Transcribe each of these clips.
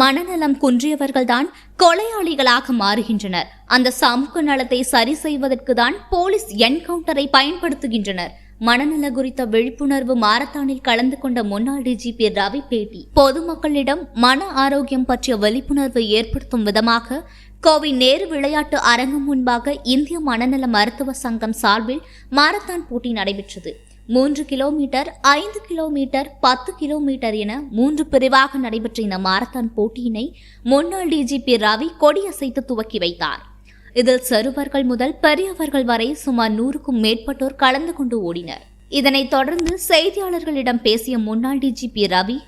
மனநலம் குன்றியவர்கள்தான் கொலையாளிகளாக மாறுகின்றனர். அந்த சமூக நலத்தை சரி செய்வதற்கு தான் போலீஸ் என்கவுண்டரை பயன்படுத்துகின்றனர். மனநல குறித்த விழிப்புணர்வு மாரத்தானில் கலந்து கொண்ட முன்னாள் டிஜிபி ரவி பேட்டி. பொதுமக்களிடம் மன ஆரோக்கியம் பற்றிய விழிப்புணர்வை ஏற்படுத்தும் விதமாக கோவை நேரு விளையாட்டு அரங்கம் முன்பாக இந்திய மனநல மருத்துவ சங்கம் சார்பில் மாரத்தான் போட்டி நடைபெற்றது. மூன்று கிலோமீட்டர் ஐந்து கிலோமீட்டர் பத்து கிலோமீட்டர் என மூன்று பிரிவாக நடைபெற்ற இந்த மாரத்தான் போட்டியினை முன்னாள் டிஜிபி ரவி கொடியசைத்து துவக்கி வைத்தார். இதில் சிறுவர்கள் முதல் பெரியவர்கள் வரை சுமார் நூறுக்கும் மேற்பட்டோர் கலந்து கொண்டு ஓடினர். இதனைத் தொடர்ந்து செய்தியாளர்களிடம் பேசிய முன்னாள் டிஜிபி ரவி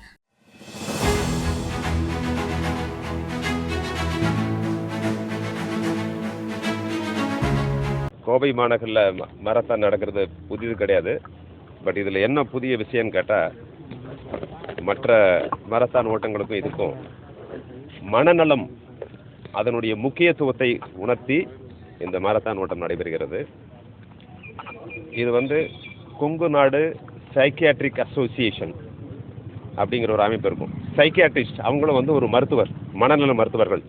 கோவை மாநகரில் மரத்தான் நடக்கிறது புதிது கிடையாது. பட் இதில் என்ன புதிய விஷயம்னு கேட்டால் மற்ற மரத்தான் ஓட்டங்களுக்கும் இதுக்கும் மனநலம் அதனுடைய முக்கியத்துவத்தை உணர்த்தி இந்த மரத்தான் ஓட்டம் நடைபெறுகிறது. இது வந்து கொங்கு நாடு சைக்கியாட்ரிக் அசோசியேஷன் அப்படிங்கிற ஒரு அமைப்பு இருக்கும். சைக்கியாட்ரிஸ்ட் அவங்களும் வந்து ஒரு மருத்துவர் மனநல மருத்துவர்கள்.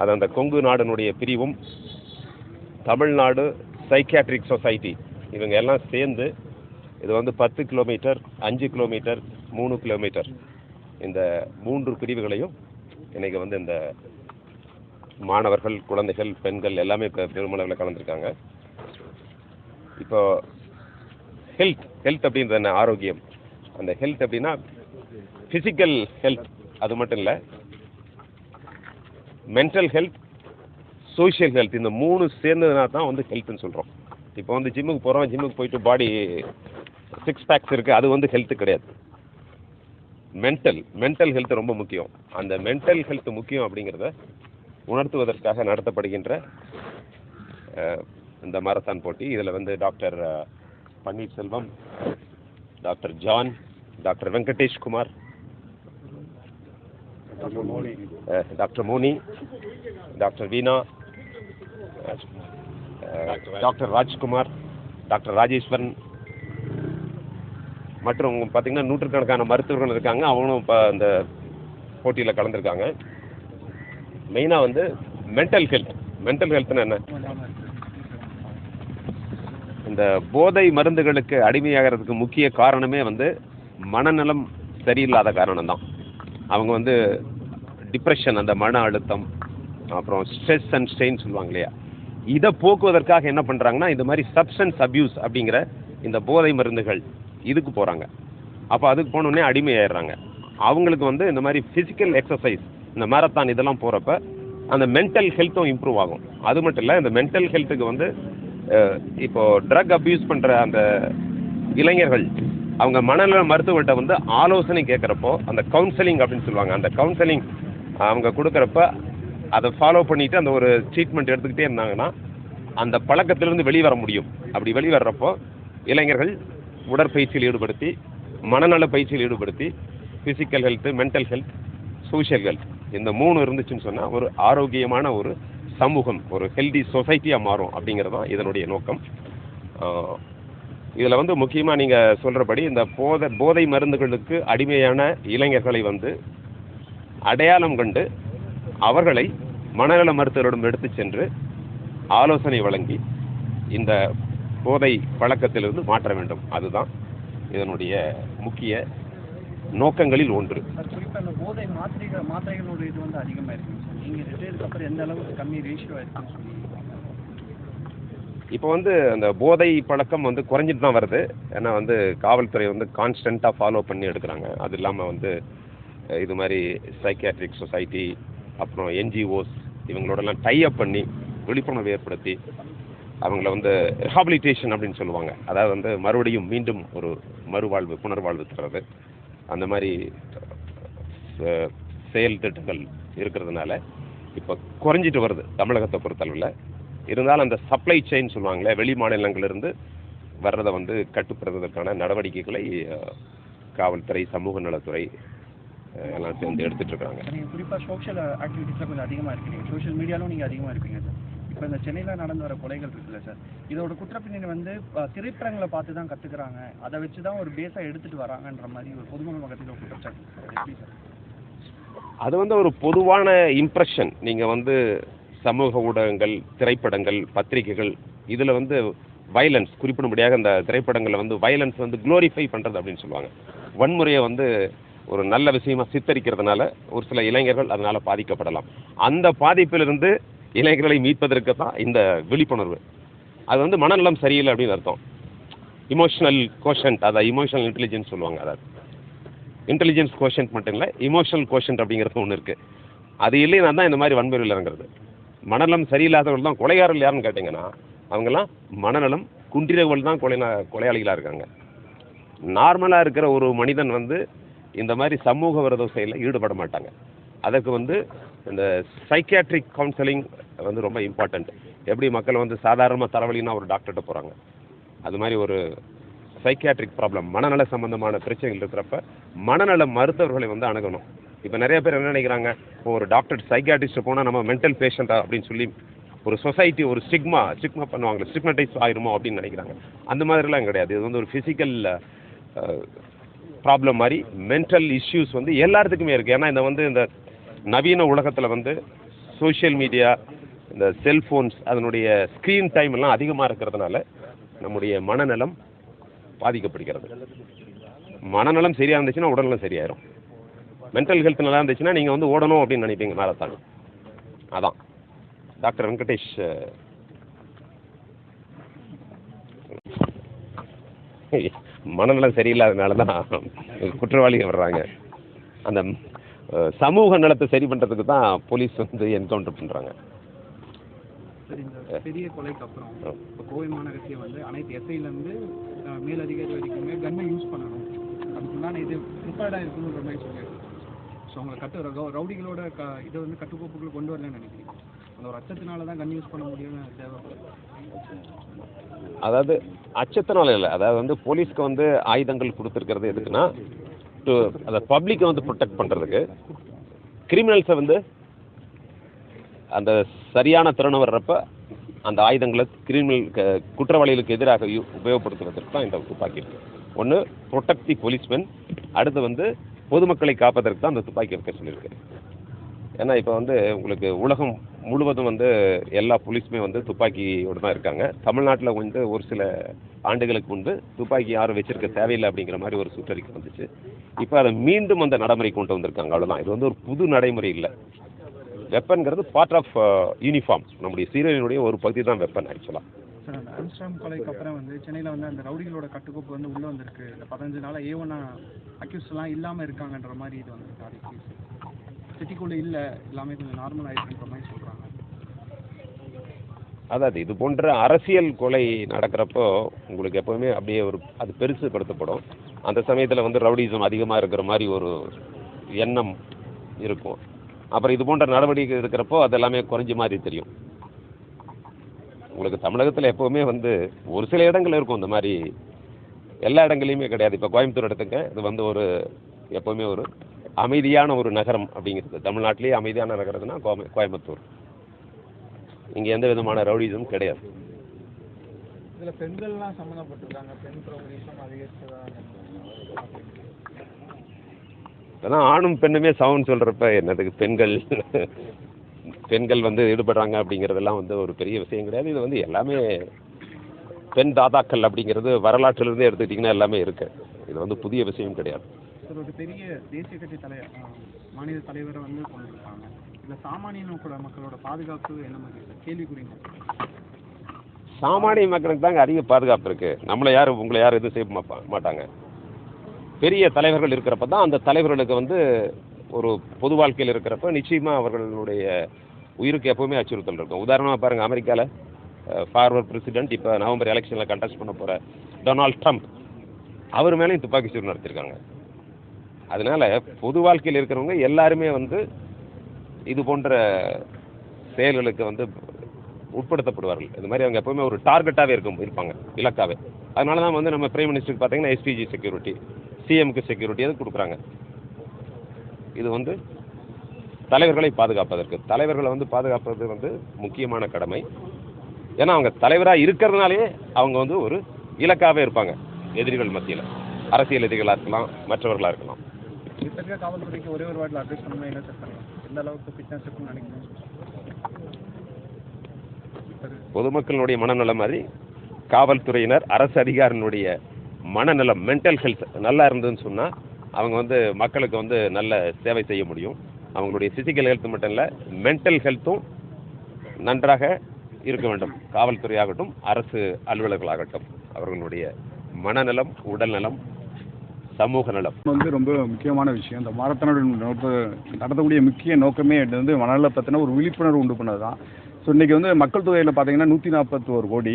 அது அந்த கொங்கு நாடுனுடைய பிரிவும் தமிழ்நாடு சைக்கியாட்ரிக் சொசைட்டி இவங்க எல்லாம் சேர்ந்து இது வந்து பத்து கிலோமீட்டர் அஞ்சு கிலோமீட்டர் மூணு கிலோமீட்டர். இந்த மூன்று பிரிவுகளையும் இன்றைக்கி வந்து இந்த மாணவர்கள் குழந்தைகள் பெண்கள் எல்லாமே இப்போ பெருமளவில் கலந்துருக்காங்க. இப்போ ஹெல்த் ஹெல்த் அப்படின்றது என்ன? ஆரோக்கியம். அந்த ஹெல்த் அப்படின்னா ஃபிசிக்கல் ஹெல்த் அது மட்டும் இல்லை மென்டல் ஹெல்த் சோஷியல் ஹெல்த் இந்த மூணு சேர்ந்ததுனா தான் வந்து ஹெல்த்னு சொல்கிறோம் இப்போ வந்து ஜிம்முக்கு போகிறோம் ஜிம்முக்கு போயிட்டு பாடி சிக்ஸ் பேக்ஸ் இருக்குது அது வந்து ஹெல்த்து கிடையாது. மென்டல் மென்டல் ஹெல்த் ரொம்ப முக்கியம். அந்த மென்டல் ஹெல்த் முக்கியம் அப்படிங்கிறத உணர்த்துவதற்காக நடத்தப்படுகின்ற இந்த மாரத்தான் போட்டி. இதில் வந்து doctor Panneerselvam doctor John doctor Venkatesh Kumar doctor Moni doctor Veena doctor Rajkumar doctor Rajeswaran மற்றும் பார்த்தீங்கன்னா நூற்றுக்கணக்கான மருத்துவர்கள் இருக்காங்க. அவங்களும் இப்போ அந்த போட்டியில் கலந்துருக்காங்க. மெயினாக வந்து மென்டல் ஹெல்த் மென்டல் ஹெல்த்னு என்ன? இந்த போதை மருந்துகளுக்கு அடிமையாகிறதுக்கு முக்கிய காரணமே வந்து மனநலம் சரியில்லாத காரணம் தான் அவங்க வந்து டிப்ரெஷன் அந்த மன அழுத்தம் அப்புறம் ஸ்ட்ரெஸ் அண்ட் ஸ்ட்ரெயின் சொல்லுவாங்க இல்லையா? இதை போக்குவதற்காக என்ன பண்ணுறாங்கன்னா இந்த மாதிரி சப்ஸ்டன்ஸ் அப்யூஸ் அப்படிங்கிற இந்த போதை மருந்துகள் இதுக்கு போகிறாங்க அப்போ அதுக்கு போனோடனே அடிமையாயிடுறாங்க. அவங்களுக்கு வந்து இந்த மாதிரி ஃபிசிக்கல் எக்ஸசைஸ் இந்த மேரத்தான் இதெல்லாம் போகிறப்ப அந்த மென்டல் ஹெல்த்தும் இம்ப்ரூவ் ஆகும். அது மட்டும் இல்லை இந்த மென்டல் ஹெல்த்துக்கு வந்து இப்போது ட்ரக் அப்யூஸ் பண்ணுற அந்த இளைஞர்கள் அவங்க மனநல மருத்துவர்கிட்ட வந்து ஆலோசனை கேட்குறப்போ அந்த கவுன்சிலிங் அப்படின்னு சொல்லுவாங்க. அந்த கவுன்சிலிங் அவங்க கொடுக்குறப்ப அதை ஃபாலோ பண்ணிட்டு அந்த ஒரு ட்ரீட்மெண்ட் எடுத்துக்கிட்டே இருந்தாங்கன்னா அந்த பழக்கத்திலிருந்து வெளியே வர முடியும். அப்படி வெளிவர்றப்போ இளைஞர்கள் உடற்பயிற்சியில் ஈடுபடுத்தி மனநல பயிற்சியில் ஈடுபடுத்தி physical health mental health social health இந்த மூணு இருந்துச்சுன்னு சொன்னால் ஒரு ஆரோக்கியமான ஒரு சமூகம் ஒரு ஹெல்தி சொசைட்டியாக மாறும் அப்படிங்கிறது தான் இதனுடைய நோக்கம். இதில் வந்து முக்கியமாக நீங்கள் சொல்கிறபடி இந்த போதை போதை மருந்துகளுக்கு அடிமையான இளைஞர்களை வந்து அடையாளம் கண்டு அவர்களை மனநல மருத்துவரிடம் எடுத்து சென்று ஆலோசனை வழங்கி இந்த போதை பழக்கத்திலிருந்து மாற்ற வேண்டும். அதுதான் இதனுடைய முக்கிய நோக்கங்களில் ஒன்று. இப்போ வந்து அந்த போதை பழக்கம் வந்து குறைஞ்சிட்டு தான் வருது. ஏன்னா வந்து காவல்துறை வந்து கான்ஸ்டண்ட்டாக ஃபாலோ பண்ணி எடுக்கிறாங்க. அது இல்லாமல் வந்து இது மாதிரி சைக்கியாட்ரிக் சொசைட்டி அப்புறம் என்ஜிஓஸ் இவங்களோடலாம் டைஅப் பண்ணி விழிப்புணர்வு ஏற்படுத்தி அவங்கள வந்து ரிஹாபிலிட்டேஷன் அப்படின்னு சொல்லுவாங்க. அதாவது வந்து மறுபடியும் மீண்டும் ஒரு மறுவாழ்வு புனர்வாழ்வு தர்றது. அந்த மாதிரி செயல் திட்டங்கள் இருக்கிறதுனால இப்போ குறைஞ்சிட்டு வருது தமிழகத்தை பொறுத்தளவில். இருந்தாலும் அந்த சப்ளை செயின் சொல்லுவாங்களே வெளி மாநிலங்களிலிருந்து வர்றதை வந்து கட்டுப்படுத்துவதற்கான நடவடிக்கைகளை காவல்துறை சமூக நலத்துறை எல்லாம் சேர்ந்து எடுத்துட்டு இருக்காங்க. குறிப்பாக சோஷியல் ஆக்டிவிட்டீஸில் கொஞ்சம் அதிகமாக இருக்கீங்க. சோஷியல் மீடியாலும் நீங்கள் அதிகமாக இருப்பீங்க சார். இப்போ இந்த சென்னையில் நடந்து வர கொலைகள் இருக்குல்ல சார் இதோட குற்றப்பின்னணி வந்து திரைப்படங்களை பார்த்து தான் கற்றுக்குறாங்க அதை வச்சு தான் ஒரு பேஸாக எடுத்துகிட்டு வராங்கன்ற மாதிரி ஒரு பொதுமக்கள் மகத்தில் குற்றச்சாட்டு அது வந்து ஒரு பொதுவான இம்ப்ரெஷன் நீங்கள் வந்து சமூக ஊடகங்கள் திரைப்படங்கள் பத்திரிகைகள் இதில் வந்து வயலன்ஸ் குறிப்பிடும்படியாக அந்த திரைப்படங்களில் வந்து வயலன்ஸ் வந்து க்ளோரிஃபை பண்ணுறது அப்படின்னு சொல்லுவாங்க. வன்முறையை வந்து ஒரு நல்ல விஷயமா சித்தரிக்கிறதுனால ஒரு சில இளைஞர்கள் அதனால் பாதிக்கப்படலாம். அந்த பாதிப்பிலிருந்து இளைஞர்களை மீட்பதற்கு தான் இந்த விழிப்புணர்வு. அது வந்து மனநலம் சரியில்லை அப்படின்னு அர்த்தம். இமோஷனல் கோஷன்ட் அதாவது இமோஷனல் இன்டெலிஜென்ஸ் சொல்லுவாங்க அதாவது இன்டெலிஜென்ஸ் கோஷன்ட் மட்டும் இல்லை இமோஷனல் கோஷன்ட் அப்படிங்கிறது ஒன்று இருக்குது அது இல்லைன்னா தான் இந்த மாதிரி வன்முறையில் இறங்குறது. மனநலம் சரியில்லாதவர்கள் தான் கொலைகாரர்கள் யாருன்னு கேட்டிங்கன்னா அவங்கெல்லாம் மனநலம் குன்றியவர்கள் தான் கொலை கொலையாளிகளாக இருக்காங்க. நார்மலாக இருக்கிற ஒரு மனிதன் வந்து இந்த மாதிரி சமூக விரோத செயலில் ஈடுபட மாட்டாங்க. அதற்கு வந்து இந்த சைக்கியாட்ரிக் கவுன்சிலிங் வந்து ரொம்ப இம்பார்ட்டண்ட் எப்படி மக்கள் வந்து சாதாரணமாக தரவழின்னா ஒரு டாக்டர்கிட்ட போகிறாங்க அது மாதிரி ஒரு சைக்கியாட்ரிக் ப்ராப்ளம் மனநல சம்பந்தமான பிரச்சனைகள் இருக்கிறப்ப மனநல மருத்துவர்களை வந்து அணுகணும். இப்போ நிறைய பேர் என்ன நினைக்கிறாங்க? இப்போ ஒரு டாக்டர் சைக்கியாட்ரிஸ்ட் போனால் நம்ம மென்டல் பேஷண்ட்டா அப்படின்னு சொல்லி ஒரு சொசைட்டி ஒரு ஸ்டிக்மா ஸ்டிக்மா பண்ணுவாங்க ஸ்டிக்மடைஸ் ஆயிருமோ அப்படின்னு நினைக்கிறாங்க. அந்த மாதிரிலாம் கிடையாது. இது வந்து ஒரு ஃபிசிக்கல் ப்ராப்ளம் மாதிரி மென்டல் இஷ்யூஸ் வந்து எல்லாத்துக்குமே இருக்குது ஏன்னா இந்த வந்து இந்த நவீன உலகத்தில் வந்து சோஷியல் மீடியா இந்த செல்ஃபோன்ஸ் அதனுடைய ஸ்க்ரீன் டைம் எல்லாம் அதிகமாக இருக்கிறதுனால நம்முடைய மனநலம் பாதிக்கப்படுகிறது. மனநலம் சரியாக இருந்துச்சுன்னா உடல்நலம் சரியாயிரும். மென்டல் ஹெல்த் நல்லா இருந்துச்சுன்னா நீங்கள் வந்து ஓடணும் அப்படின்னு நினைப்பீங்க மேரத்தான் அதான். டாக்டர் வெங்கடேஷ் மனநலம் சரியில்லாதனால தான் குற்றவாளிகள் வர்றாங்க. அந்த சமூக நலத்தை சரி பண்ணுறதுக்கு தான் போலீஸ் வந்து என்கவுண்டர் பண்ணுறாங்க பெரிய கொலைக்கு அப்புறம் இப்போ கோவை மாநகரத்தில் வந்து அனைத்து எஸ்ஐலேருந்து மேலதிகாரி வரைக்குமே கன்னை யூஸ் பண்ணணும். அதுக்குண்டான இது ப்ரிப்பேர்டாக இருக்கணுன்ற மாதிரி சொல்லியிருக்கோம் ஸோ அவங்களை கட்டு ரவு- ரவுடிகளோட க இதை வந்து கட்டுக்கோப்புக்குள்ள கொண்டு வரலன்னு நினைக்கிறேன். அந்த ஒரு அச்சத்தினால தான் கன் யூஸ் பண்ண முடியும்னு தேவைப்படுது அதாவது அச்சத்தினால இல்லை. அதாவது வந்து போலீஸ்க்கு வந்து ஆயுதங்கள் கொடுத்துருக்கிறது எதுக்குன்னா டு அந்த பப்ளிக்கை வந்து ப்ரொடெக்ட் பண்ணுறதுக்கு கிரிமினல்ஸை வந்து அந்த சரியான திறனை வர்றப்ப அந்த ஆயுதங்களை கிரிமினல் குற்றவாளிகளுக்கு எதிராக உபயோகப்படுத்துவதற்கு தான் இந்த துப்பாக்கி இருக்கு. ஒன்று ப்ரொடெக்ட் தி போலீஸ்மென் அடுத்து வந்து பொதுமக்களை காப்பதற்கு தான் அந்த துப்பாக்கி இருக்க சொல்லியிருக்கேன் ஏன்னா இப்போ வந்து உங்களுக்கு உலகம் முழுவதும் வந்து எல்லா போலீஸுமே வந்து துப்பாக்கியோடு தான் இருக்காங்க. தமிழ்நாட்டில் வந்து ஒரு சில ஆண்டுகளுக்கு முன்பு துப்பாக்கி யாரும் வச்சிருக்க தேவையில்லை அப்படிங்கிற மாதிரி ஒரு சுற்றறிக்கை வந்துச்சு. இப்போ அதை மீண்டும் அந்த நடைமுறை கொண்டு வந்திருக்காங்க. அவ்வளோதான் இது வந்து ஒரு புது நடைமுறை இல்லை. வெப்பன்கிறது பார்ட் ஆஃப் யூனிஃபார்ம் நம்முடைய சீரியலினுடைய ஒரு பகுதி தான் வெப்பன் ஆக்சுவலாக சார் ஆம்ஸ்டாம் கொலைக்கு அப்புறம் வந்து சென்னையில் வந்து அந்த ரவுடிகளோட கட்டுக்கோப்பு வந்து உள்ளே வந்திருக்கு. இந்த பதினஞ்சு நாளாக ஏ ஒன்னா அக்யூஸ்லாம் இல்லாமல் இருக்காங்கன்ற மாதிரி இது வந்து சிட்டிக்குள்ளே இல்லை எல்லாமே கொஞ்சம் நார்மல் ஆயிடுச்சுன்ற மாதிரி சொல்கிறாங்க அதாவது இது போன்ற அரசியல் கொலை நடக்கிறப்போ உங்களுக்கு எப்போவுமே அப்படியே ஒரு அது பெருசுப்படுத்தப்படும். அந்த சமயத்தில் வந்து ரவுடிசம் அதிகமாக இருக்கிற மாதிரி ஒரு எண்ணம் இருக்கும். அப்புறம் இது போன்ற நடவடிக்கை இருக்கிறப்போ அதெல்லாமே குறைஞ்ச மாதிரி தெரியும். உங்களுக்கு தமிழகத்தில் எப்போவுமே வந்து ஒரு சில இடங்கள் இருக்கும் இந்த மாதிரி. எல்லா இடங்களையுமே கிடையாது. இப்போ கோயம்புத்தூர் எடுத்துங்க இது வந்து ஒரு எப்போவுமே ஒரு அமைதியான ஒரு நகரம் அப்படிங்கிறது. தமிழ்நாட்டிலேயே அமைதியான நகரம்னா கோய கோயம்புத்தூர். இங்கே எந்த விதமான ரவுடிசம் கிடையாது. இதில் பெண்கள்லாம் சம்மந்தப்பட்டிருக்காங்க. பெண் அதான் ஆணும் பெண்ணுமே சமம்னு சொல்கிறப்ப என்னதுக்கு பெண்கள்? பெண்கள் வந்து ஈடுபடுறாங்க அப்படிங்கிறதெல்லாம் வந்து ஒரு பெரிய விஷயம் கிடையாது. இது வந்து எல்லாமே பெண் தாதாக்கள் அப்படிங்கிறது வரலாற்றிலிருந்தே எடுத்துக்கிட்டிங்கன்னா எல்லாமே இருக்கு. இது வந்து புதிய விஷயம் கிடையாது. சார் ஒரு பெரிய தேசிய கட்சி தலை மாநில தலைவரை வந்து கொண்டிருக்காங்க இதில் சாமானியன கூட மக்களோட பாதுகாப்பு என்ன மாதிரி சார் கேள்விக்குறிங்க. சாமானிய மக்களுக்கு தாங்க அதிக பாதுகாப்பு இருக்கு. நம்மளை யாரும் உங்களை யாரும் எதுவும் செய்ய மாட்டாங்க. பெரிய தலைவர்கள் இருக்கிறப்ப தான் அந்த தலைவர்களுக்கு வந்து ஒரு பொது வாழ்க்கையில் இருக்கிறப்ப நிச்சயமாக அவர்களுடைய உயிருக்கு எப்போவுமே அச்சுறுத்தல் இருக்கும். உதாரணமாக பாருங்கள் அமெரிக்காவில் ஃபார்வர்ட் பிரசிடென்ட் இப்போ நவம்பர் எலெக்ஷனில் கண்டெஸ்ட் பண்ண போகிற டொனால்ட் ட்ரம்ப் அவர் மேலேயும் துப்பாக்கி சூடு நடத்திருக்காங்க அதனால பொது வாழ்க்கையில் இருக்கிறவங்க எல்லாருமே வந்து இது போன்ற செயல்களுக்கு வந்து உட்படுத்தப்படுவார்கள். இது மாதிரி அவங்க எப்போவுமே ஒரு டார்கெட்டாகவே இருக்கும் இருப்பாங்க இலக்காவே. அதனால தான் வந்து நம்ம பிரைம் மினிஸ்டருக்கு பார்த்தீங்கன்னா எஸ்பிஜி செக்யூரிட்டி சிஎம்க்கு செக்யூரிட்டி அது கொடுக்குறாங்க? இது வந்து தலைவர்களை பாதுகாப்பதற்கு. தலைவர்களை வந்து பாதுகாப்பது வந்து முக்கியமான கடமை. ஏன்னா அவங்க தலைவராக இருக்கிறதுனாலே அவங்க வந்து ஒரு இலக்காகவே இருப்பாங்க எதிரிகள் மத்தியில். அரசியல் எதிரிகளாக இருக்கலாம் மற்றவர்களாக இருக்கலாம். இப்போ இருக்க காவல்துறைக்கு ஒரே ஒரு வாட்டில் அட்ரஸ் பண்ணணும் என்ன சார் பண்ணலாம்? எந்த அளவுக்கு ஃபிட்னஸ் இருக்குன்னு நினைக்கிறேன் பொதுமக்களுடைய மனநலம் மாதிரி காவல்துறையினர் அரசு அதிகாரினுடைய மனநலம் மென்டல் ஹெல்த் நல்லா இருந்ததுன்னு சொன்னால் அவங்க வந்து மக்களுக்கு வந்து நல்ல சேவை செய்ய முடியும். அவங்களுடைய ஃபிசிக்கல் ஹெல்த் மட்டும் இல்லை மென்டல் ஹெல்த்தும் நன்றாக இருக்க வேண்டும். காவல்துறையாகட்டும் அரசு அலுவலர்களாகட்டும் அவர்களுடைய மனநலம் உடல்நலம் சமூக நலம். வந்து ரொம்ப முக்கியமான விஷயம். இந்த மாரத்தானோட நோக்க நடத்தக்கூடிய முக்கிய நோக்கமே வந்து மணலை பற்றின ஒரு விழிப்புணர்வு உண்டு பண்ணது தான் ஸோ இன்றைக்கி வந்து மக்கள் தொகையில் பார்த்தீங்கன்னா நூற்றி நாற்பத்தோரு கோடி.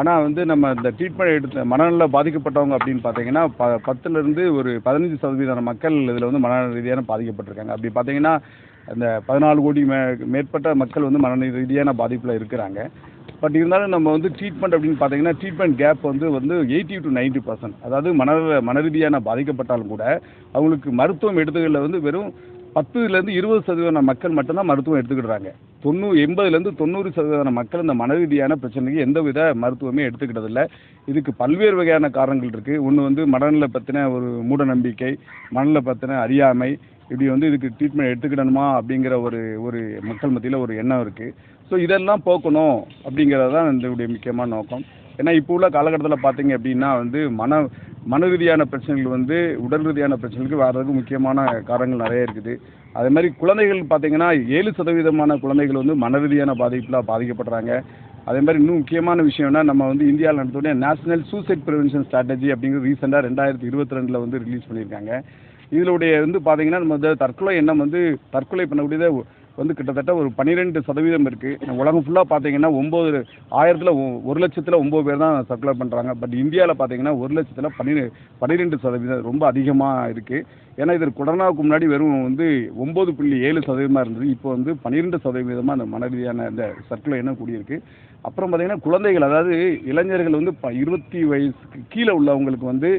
ஆனால் வந்து நம்ம இந்த ட்ரீட்மெண்ட் எடுத்த மனநல பாதிக்கப்பட்டவங்க அப்படின்னு பார்த்தீங்கன்னா ப பத்துலேருந்து ஒரு பதினஞ்சு சதவீதம் மக்கள் இதில் வந்து மனநல ரீதியான பாதிக்கப்பட்டிருக்காங்க. அப்படி பார்த்தீங்கன்னா அந்த பதினாலு கோடி மே மேற்பட்ட மக்கள் வந்து மன ரீதியான பாதிப்பில் இருக்கிறாங்க. பட் இருந்தாலும் நம்ம வந்து ட்ரீட்மெண்ட் அப்படின்னு பார்த்தீங்கன்னா ட்ரீட்மெண்ட் கேப் வந்து வந்து எயிட்டி டு 90% பர்சன்ட் அதாவது மன மன ரீதியான பாதிக்கப்பட்டாலும் கூட அவங்களுக்கு மருத்துவம் எடுத்துகளில் வந்து வெறும் பத்துலேருந்து இருபது சதவீதம் மக்கள் மட்டும்தான் மருத்துவம் எடுத்துக்கிடுறாங்க. தொண்ணூறு எண்பதுலேருந்து தொண்ணூறு சதவீதம் மக்கள் இந்த மனரீதியான பிரச்சனைக்கு எந்தவித மருத்துவமே எடுத்துக்கிட்டதில்ல. இதுக்கு பல்வேறு வகையான காரணங்கள் இருக்குது ஒன்று வந்து மனநல பற்றின ஒரு மூட நம்பிக்கை மனநல பற்றின அறியாமை இப்படி வந்து இதுக்கு ட்ரீட்மெண்ட் எடுத்துக்கிடணுமா அப்படிங்கிற ஒரு ஒரு மக்கள் மத்தியில் ஒரு எண்ணம் இருக்குது ஸோ இதெல்லாம் போக்கணும் அப்படிங்கிறது தான் இதனுடைய முக்கியமான நோக்கம். ஏன்னா இப்போ உள்ள காலகட்டத்தில் பார்த்தீங்க அப்படின்னா வந்து மன மன ரீதியான பிரச்சனைகள் வந்து உடல் ரீதியான பிரச்சனைகளுக்கு வர்றதுக்கு முக்கியமான காரணங்கள் நிறைய இருக்குது. அதே மாதிரி குழந்தைகள் பார்த்தீங்கன்னா ஏழு சதவீதமான குழந்தைகள் வந்து மன ரீதியான பாதிப்பில் பாதிக்கப்படுறாங்க. அதே மாதிரி இன்னும் முக்கியமான விஷயம்னா நம்ம வந்து இந்தியாவில் நடத்தக்கூடிய நேஷனல் சூசைட் ப்ரிவென்ஷன் ஸ்ட்ராட்டஜி அப்படிங்கிறது ரீசெண்டாக ரெண்டாயிரத்தி இருபத்தி ரெண்டில் வந்து ரிலீஸ் பண்ணியிருக்காங்க. இதனுடைய வந்து பார்த்தீங்கன்னா நம்ம வந்து தற்கொலை எண்ணம் வந்து தற்கொலை பண்ணக்கூடியதை வந்து கிட்டத்தட்ட ஒரு பன்னிரெண்டு சதவீதம் இருக்குது உலகம் ஃபுல்லாக பார்த்தீங்கன்னா ஒம்பது ஆயிரத்தில் ஒரு லட்சத்தில் ஒம்பது பேர் தான் சர்க்குலர் பண்ணுறாங்க பட் இந்தியாவில் பார்த்தீங்கன்னா ஒரு லட்சத்தில் பன்னிரெ பன்னிரெண்டு சதவீதம் ரொம்ப அதிகமாக இருக்குது ஏன்னா இது கொரோனாவுக்கு முன்னாடி வெறும் வந்து ஒம்பது புள்ளி ஏழு சதவீதமாக இருந்தது. இப்போ வந்து பன்னிரெண்டு சதவீதமாக அந்த மன ரீதியான இந்த சர்க்குலர் என்ன கூடியிருக்கு அப்புறம் பார்த்தீங்கன்னா குழந்தைகள் அதாவது இளைஞர்கள் வந்து ப இருபத்தி வயசுக்கு கீழே உள்ளவங்களுக்கு வந்து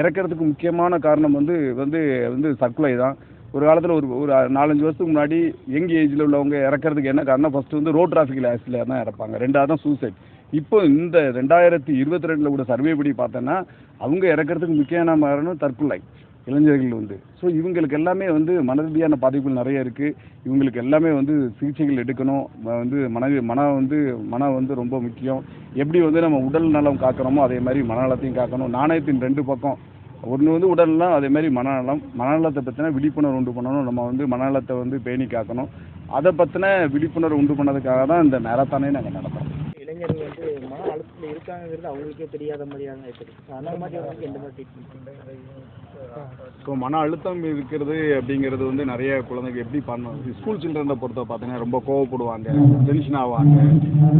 இறக்கிறதுக்கு முக்கியமான காரணம் வந்து வந்து வந்து சர்க்குலை தான். ஒரு காலத்தில் ஒரு ஒரு நாலஞ்சு வருஷத்துக்கு முன்னாடி யங் ஏஜில் உள்ளவங்க இறக்கிறதுக்கு என்ன காரணம் ஃபஸ்ட்டு வந்து ரோட் டிராஃபிக்கில் ஆக்சிடென்ட் தான் இறப்பாங்க. ரெண்டாவது தான் சூசைட் இப்போ இந்த ரெண்டாயிரத்தி இருபத்தி ரெண்டில் கூட சர்வே படி பார்த்தோன்னா அவங்க இறக்கிறதுக்கு முக்கியமான காரணம் தற்கொலை இளைஞர்கள் வந்து. ஸோ இவங்களுக்கு எல்லாமே வந்து மன ரீதியான பாதிப்புகள் நிறைய இருக்குது இவங்களுக்கு எல்லாமே வந்து சிகிச்சைகள் எடுக்கணும். வந்து மன மனம் வந்து மனம் வந்து ரொம்ப முக்கியம். எப்படி வந்து நம்ம உடல் நலம் காக்கிறோமோ அதே மாதிரி மனநலத்தையும் காக்கணும். நாணயத்தின் ரெண்டு பக்கம் ஒன்று வந்து உடல் அதேமாதிரி மனநலம் மனநலத்தை பற்றின விழிப்புணர்வு உண்டு பண்ணணும். நம்ம வந்து மனநலத்தை வந்து பேணி காக்கணும். அதை பற்றின விழிப்புணர்வு உண்டு பண்ணதுக்காக தான் இந்த மேரத்தானே நாங்கள் நடத்துகிறோம் இளைஞர்கள் வந்து மன இருக்காங்கிறது அவங்களுக்கே தெரியாத மாதிரியான இருக்குது அந்த மாதிரி அவங்களுக்கு எந்த மாதிரி ட்ரீட்மெண்ட் ஸோ மன அழுத்தம் இருக்கிறது அப்படிங்கிறது வந்து நிறைய குழந்தைங்க எப்படி பண்ணணும்? ஸ்கூல் சில்ட்ரனை பொறுத்த பார்த்தீங்கன்னா ரொம்ப கோவப்படுவாங்க டென்ஷன் ஆவாங்க.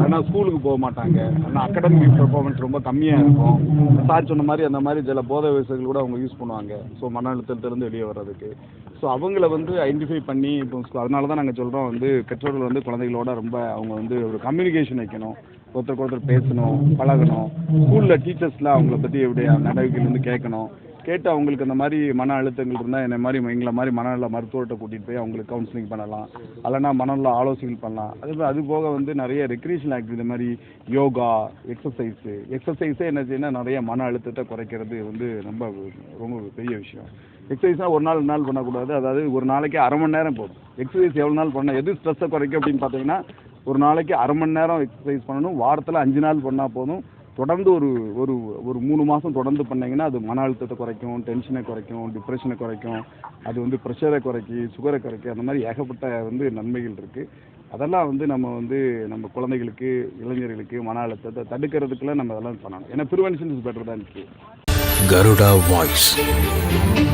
ஆனால் ஸ்கூலுக்கு போக மாட்டாங்க. ஆனால் அகாடமிக் பெர்ஃபார்மன்ஸ் ரொம்ப கம்மியாக இருக்கும். சார் சொன்ன மாதிரி அந்த மாதிரி சில போதை வயசுகள் கூட அவங்க யூஸ் பண்ணுவாங்க. ஸோ மன அழுத்தத்திலேருந்து வெளியே வர்றதுக்கு. ஸோ அவங்கள வந்து ஐடென்டிஃபை பண்ணி இப்போ அதனால தான் நாங்கள் சொல்கிறோம் வந்து பெற்றோர்கள் வந்து குழந்தைகளோட ரொம்ப அவங்க வந்து ஒரு கம்யூனிகேஷன் வைக்கணும். ஒருத்தருக்கு ஒருத்தர் பேசணும். பழகணும். ஸ்கூலில் டீச்சர்ஸ்லாம் அவங்கள பற்றி எப்படி நடவடிக்கைகள் வந்து கேட்கணும். கேட்டு அவங்களுக்கு அந்த மாதிரி மன அழுத்தங்கள் இருந்தால் என்ன மாதிரி எங்களை மாதிரி மனநல மருத்துவர்கிட்ட கூட்டிகிட்டு போய் அவங்களுக்கு கவுன்சிலிங் பண்ணலாம். அல்லைனா மனநல ஆலோசனைகள் பண்ணலாம். அது அது போக வந்து நிறைய ரெக்ரியேஷனல் ஆக்டிவிட்டி மாதிரி யோகா எக்ஸசைஸு எக்ஸசைஸே என்ன செய்யணும் நிறைய மன அழுத்தத்தை குறைக்கிறது வந்து ரொம்ப ரொம்ப பெரிய விஷயம். எக்ஸசைஸ்னால் ஒரு நாள் ரெண்டு நாள் பண்ணக்கூடாது. அதாவது ஒரு நாளைக்கு அரை மணி நேரம் போதும். எக்ஸசைஸ் எவ்வளோ நாள் பண்ணால் எது ஸ்ட்ரெஸ்ஸை குறைக்கும் அப்படின்னு பார்த்தீங்கன்னா ஒரு நாளைக்கு அரை மணி நேரம் எக்ஸசைஸ் பண்ணணும். வாரத்தில் அஞ்சு நாள் பண்ணால் போதும். தொடர்ந்து ஒரு ஒரு ஒரு மூணு மாதம் தொடர்ந்து பண்ணிங்கன்னா அது மன அழுத்தத்தை குறைக்கும் டென்ஷனை குறைக்கும் டிப்ரெஷனை குறைக்கும் அது வந்து ப்ரெஷரை குறைக்கி சுகரை குறைக்கி அந்த மாதிரி ஏகப்பட்ட வந்து நன்மைகள் இருக்குது அதெல்லாம் வந்து நம்ம வந்து நம்ம குழந்தைகளுக்கு இளைஞர்களுக்கு மன அழுத்தத்தை தடுக்கிறதுக்குலாம் நம்ம அதெல்லாம் பண்ணணும். ஏன்னா ப்ரிவென்ஷன் இஸ் பெட்டர் தான் இருக்குது Garuda